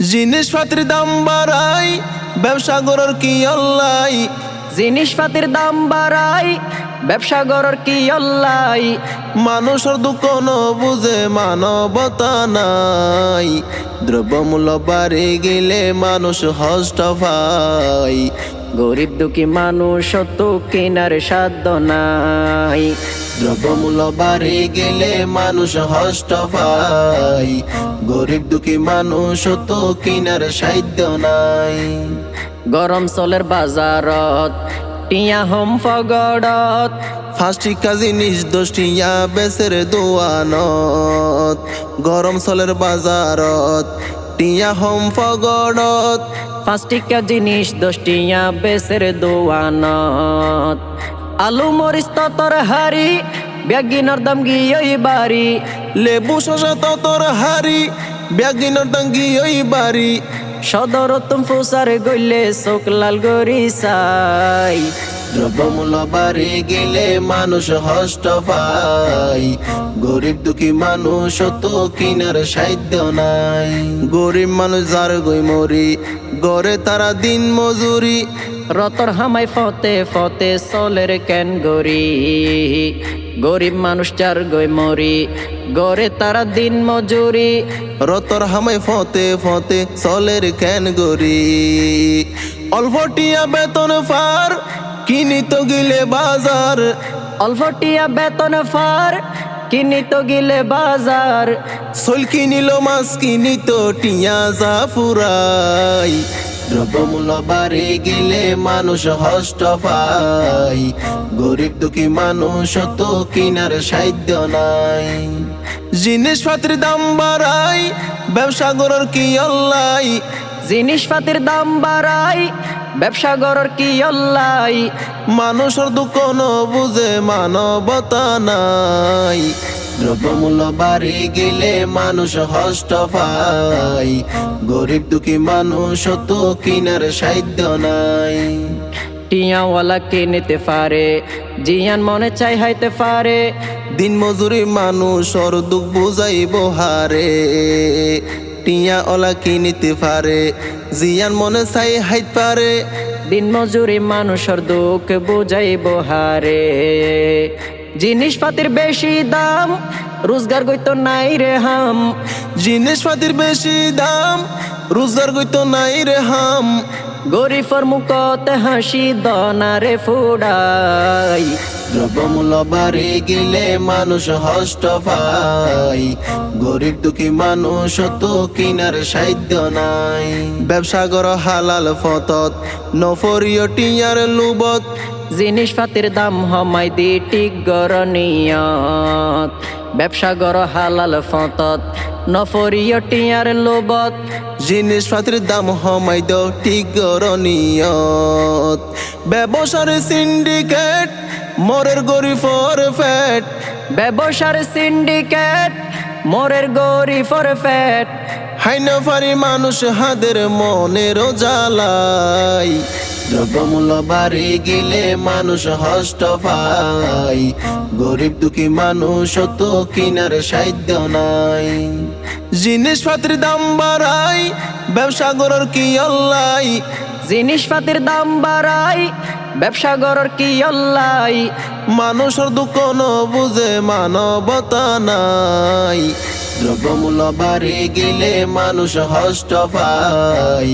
জিনিসপাতির দাম বাড়াই ব্যবসা গরর কি অল্লাই জিনিসপাতির দাম বাড়াই ব্যবসা গরর কি অল্লাই মানুষের দুঃখ বুঝে মানবতা নাই। দ্রব্যমূল্য বাড়ি গেলে মানুষ হষ্ট পাই গরিব দুঃখী মানুষ তো কেনার সাধ্য নাই। দ্রব্যমূল্য বাড়ি গেলে মানুষ হষ্ট পাই গরিব দুঃখী মানুষ তো কিনার সাধ্য নাই। গরম চলের বাজারত টিয়া হম ফগড়ত ফার্স্টি কাজী নিজ দোষ্টিয়া বেসের দোয়ানত। গরম চলের বাজারত টিয়া হোম ফগড়ত পাঁচটিকা জিনিস দশটিয়া বেসের দোয়ানত। আলু মরিচ ততর হারি বেগিনর দাম গিয়ে বাড়ি। লেবু শশা ততর হারি ব্যাগিনর দাঙ্গি ওই বাড়ি। সদর তুম ফুসারে গইলে চোখ লাল গরি চাই। দ্রব্যমূল্য বাড়ি গেলে মানুষ হষ্ট পাই গরিব দুঃখী মানুষ তো কিনার সাধ্য নাই। গরিব মানুষ যার গই মরি গড়ে তারা দিন মজুরি। রতর হামাই ফতে ফতে চলের কেন গরি? গরিব মানুষ চার গই মরি গড়ে তারা দিন মজুরি। রতর হামাই ফতে ফতে চলের কেন গরি? অল্পটিয়া বেতন ফার কিনি তো গিলে বাজার। অল্পটিয়া বেতন ফার কিনি তো গিলে বাজার। সল কিনিল মাছ কিনি তো টিয়া যা ফুরাই। দ্রব্যমূল্য বাড়ি গেলে মানুষ হষ্ট পাই গরিব দুঃখী মানুষ তো কিনার সাধ্য নাই। জিনিসপাতির দাম বাড়াই ব্যবসা গরর কি অল্লাই? জিনিসপাতির দাম বাড়াই ব্যবসা গরর কি অল্লাই? মানুষের দুঃখ বুঝে মানবতা নাই। দ্রব্যমূল্য বাড়ি গেলে মানুষ হষ্ট পাই গরিব দুঃখী মানুষ তো কিনার সাধ্য নাই। টিয়াওয়ালা কিনিতে পারে? জিয়ান মনে চাই হাইতে পারে। দিন মজুরি মানুষর দুঃখ বুঝাইব হারে। টিয়া ওলা কিনিতে পারে? জিয়ান মনে চাই হাইত পারে। দিন মজুরি মানুষের দুঃখ বুঝাইব হারে। জিনিসপাতির বেশি দাম রোজগার গইতো নাই রে হাম। জিনিসপাতির বেশি দাম রোজগার গইতো নাই রে হাম। গরিফর মুখতে হাসি দনারে ফুডাই। দ্রব্যমূল্য বাড়ি গেলে মানুষ হষ্ট পাই গরিব দুঃখী মানুষ তো কিনার সাধ্য নাই। ব্যবসা কর হালাল ফতত নফরিয় টিয়ার লুবত জিনিসপাতির দাম হমাই দি টিক গরনিয়ত। ব্যবসা গর হালাল ফতত নফরিয় টিয়ার লোবত। জিনিসপাতির দাম হমাই দ ঠিক গরনিয়ত। ব্যবসার সিন্ডিকেট মরের গরিফর ফ্যাট। ব্যবসার সিন্ডিকেট মোরের গরি ফর ফ্যাট। হাইনা ফারি মানুষ হাদের মনের জ্বালাই দ্রব্যমূল্য বাড়ি গেলে মানুষ হষ্ট পাই গরিব দুঃখী মানুষ তো কিনার সাধ্য নাই। জিনিসপাতির দাম বাড়াই ব্যবসা গরর কি অল্লাই? জিনিসপাতির দাম বাড়াই ব্যবসা গরর কি অল্লাই? মানুষের দুঃখ বুঝে মানবতা নাই। দ্রব্যমূল্য বাড়ি গেলে মানুষ হষ্ট পায়।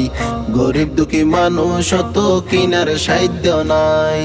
গরিব দুঃখী মানুষ তো কিনার সাধ্য নাই।